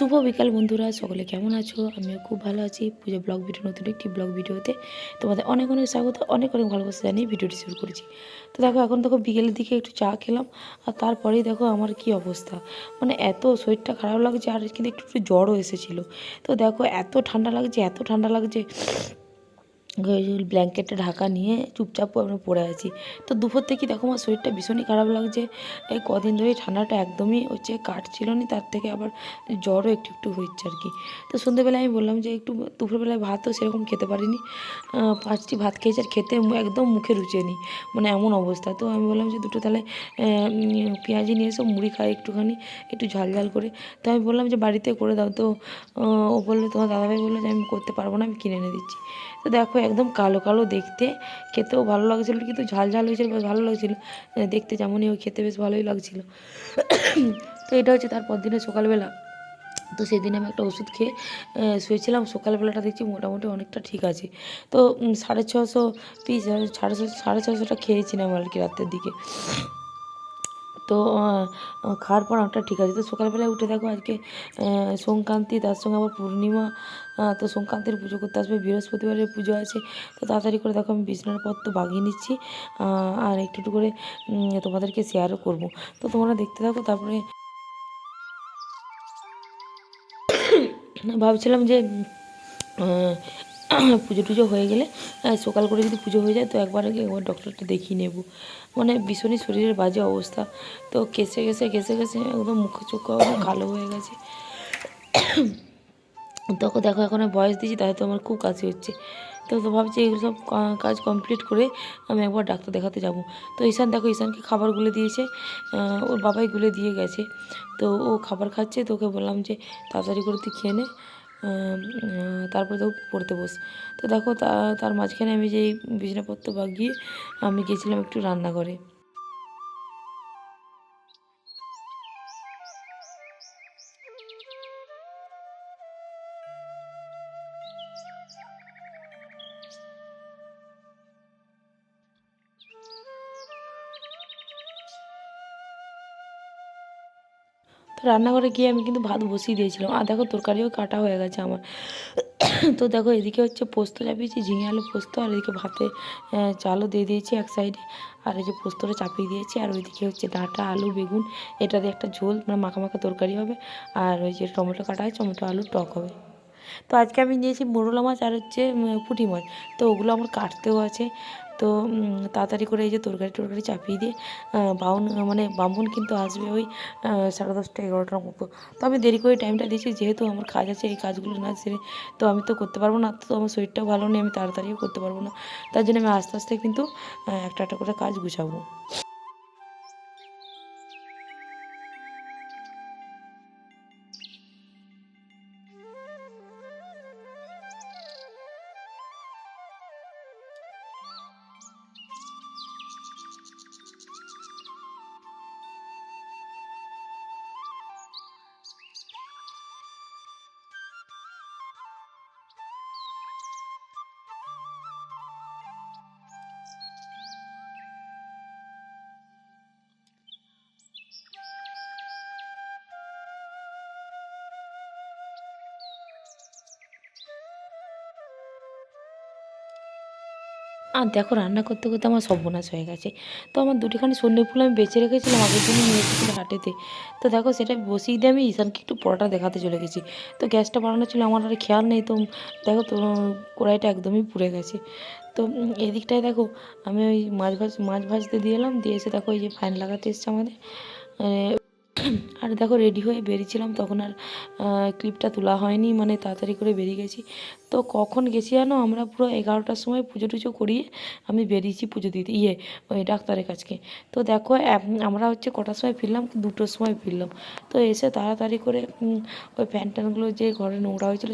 শুভ বিকাল বন্ধুরা, সকলে কেমন আছো? আমিও খুব ভালো আছি। পুজো ব্লগ ভিডিও, নতুন একটি ব্লগ ভিডিওতে তোমাদের অনেক অনেক স্বাগত, অনেক অনেক ভালোবাসা জানিয়ে ভিডিওটি শুরু করেছি। তো দেখো, এখন দেখো বিকেলের দিকে একটু চা খেলাম, আর তারপরেই দেখো আমার কি অবস্থা। মানে এত শরীরটা খারাপ লাগছে, আর কিন্তু একটু একটু জ্বরও এসেছিল। তো দেখো, এত ঠান্ডা লাগছে, এত ঠান্ডা লাগছে ব্ল্যাঙ্কেটে ঢাকা নিয়ে চুপচাপ আমরা পড়ে আছি। তো দুপুর থেকে দেখো আমার শরীরটা ভীষণই খারাপ লাগছে। এই কদিন ধরে ঠান্ডাটা একদমই হচ্ছে কাটছিল না তার থেকে আবার জ্বরও একটু একটু হচ্ছে আর কি। তো সন্ধ্যেবেলায় আমি বললাম যে একটু দুপুরবেলায় ভাতও সেরকম খেতে পারিনি। পাঁচটি ভাত খেয়েছি আর খেতে একদম মুখে রুচেনি মানে এমন অবস্থা। তো আমি বললাম যে দুটো তাহলে পেঁয়াজি নিয়ে এসো, মুড়ি খাই একটুখানি, একটু ঝাল ঝাল করে। তো আমি বললাম যে বাড়িতে করে দাও। তো ও বলল তোমার দাদাভাই বলল যে আমি করতে পারব না, আমি কিনে এনে দিচ্ছি। তো দেখো একদম কালো কালো দেখতে। খেতেও ভালো লাগছিল, কিন্তু ঝাল ঝাল হয়েছিল, বেশ ভালো লাগছিল। দেখতে যেমনই হোক, খেতে বেশ ভালোই লাগছিল। তো এটা হচ্ছে তারপর দিনে সকালবেলা। তো সেদিন আমি একটা ওষুধ খেয়ে শুয়েছিলাম। সকালবেলাটা দেখছি মোটামুটি অনেকটা ঠিক আছে। তো সাড়ে ছশো পিস, সাড়ে ছশো, সাড়ে ছশোটা খেয়েছিলাম আর কি রাতের দিকে। তো খাওয়ার পর অনেকটা ঠিক আছে। তো সকালবেলায় উঠে দেখো আজকে সংক্রান্তি, তার সঙ্গে আবার পূর্ণিমা তো সংক্রান্তির পুজো করতে আসবে, বৃহস্পতিবারের পুজো আছে। তো তাড়াতাড়ি করে দেখো আমি বিছানার পত্র বাগিয়ে নিচ্ছি আর একটু একটু করে তোমাদেরকে শেয়ারও করব। তো তোমরা দেখতে থাকো, তারপরে ভাবছিলাম যে পুজো টুজো হয়ে গেলে আহ, সকাল করে যদি পুজো হয়ে যায় তো একবার আগে একবার ডক্টরটা দেখিয়ে নেব। মানে ভীষণই শরীরের বাজে অবস্থা। তো কেসে কেসে কেসে কেসে একদম মুখ চোখ কালো হয়ে গেছে। তখন দেখো এখন বয়স দিয়েছি তাই তো আমার খুব কাশি হচ্ছে। তো তো ভাবছি এগুলো সব কাজ কমপ্লিট করে আমি একবার ডাক্তার দেখাতে যাব। তো ঈশান দেখো ঈশানকে খাবার গুলে দিয়েছে ওর বাবাই গুলে দিয়ে গেছে। তো ও খাবার খাচ্ছে তো ওকে বললাম যে তাড়াতাড়ি করে তুই খেয়ে নে। তারপরে তো পড়তে বস। তো দেখো তার মাঝখানে আমি যে বিছনাপত্র বাগিয়ে আমি গেছিলাম একটু রান্নাঘরে। তো রান্নাঘরে গিয়ে আমি কিন্তু ভাত বসিয়ে দিয়েছিলাম। আর দেখো তরকারিও কাটা হয়ে গেছে আমার। তো দেখো এদিকে হচ্ছে পোস্ত চাপিয়েছি, ঝিঙে আলু পোস্ত, আর এদিকে ভাতে চালও দিয়ে দিয়েছি এক সাইডে আর এই যে পোস্তটা চাপিয়ে দিয়েছি, আর ওইদিকে হচ্ছে ডাঁটা, আলু, বেগুন, এটা দিয়ে একটা ঝোল মানে মাখা তরকারি হবে। আর ওই যে টমেটো কাটা হয় টমেটো আলুর টক হবে। তো আজকে আমি নিয়েছি মোরলা মাছ আর হচ্ছে পুঁটি মাছ। তো ওগুলো আমার কাটতেও আছে। তো তাড়াতাড়ি করে এই যে তরকারি টরকারি চাপিয়ে দিয়ে বাউন মানে বামুন কিন্তু আসবে ওই সাড়ে দশটা এগারোটার মতো। তো আমি দেরি করে টাইমটা দিয়েছি, যেহেতু আমার কাজ আছে, এই কাজগুলো না সেরে তো আমি তো করতে পারব না, তো আমার শরীরটাও ভালো নেই, আমি তাড়াতাড়িও করতে পারব না। তার জন্য আমি আস্তে আস্তে কিন্তু একটা একটা করে কাজ গুছাবো। আর দেখো রান্না করতে করতে আমার সর্বনাশ হয়ে গেছে। তো আমার দুটিখানি সন্ধ্যে ফুল আমি বেঁচে রেখেছিলাম, আগের দিনই নিয়ে এসেছিল হাটেতে। তো দেখো সেটা বসিয়ে দিয়ে আমি ঈশানকে একটু পরোটা দেখাতে চলে গেছি। তো গ্যাসটা বাড়ানো ছিল আমার আর খেয়াল নেই, তো দেখো তো কড়াইটা একদমই পুড়ে গেছে। তো এদিকটায় দেখো আমি ওই মাছ ভাজ, মাছ ভাজতে দিয়ে এলাম, দিয়ে এসে দেখো এই যে ফ্যান লাগাতে এসছে আমাদের। আর দেখো রেডি হয়ে বেরিয়েছিলাম, তখন আর ক্লিপটা তোলা হয়নি মানে তাড়াতাড়ি করে বেরিয়ে গেছি। তো কখন গেছি জানো? আমরা পুরো এগারোটার সময় পুজো টুজো করিয়ে আমি বেরিয়েছি পুজো দিতে ইয়ে ওই ডাক্তারের কাছকে। তো দেখো আমরা হচ্ছে কটার সময় ফিরলাম? দুটোর সময় ফিরলাম। তো এসে তাড়াতাড়ি করে ওই প্যান্টানগুলো যে ঘরে নোংরা হয়েছিল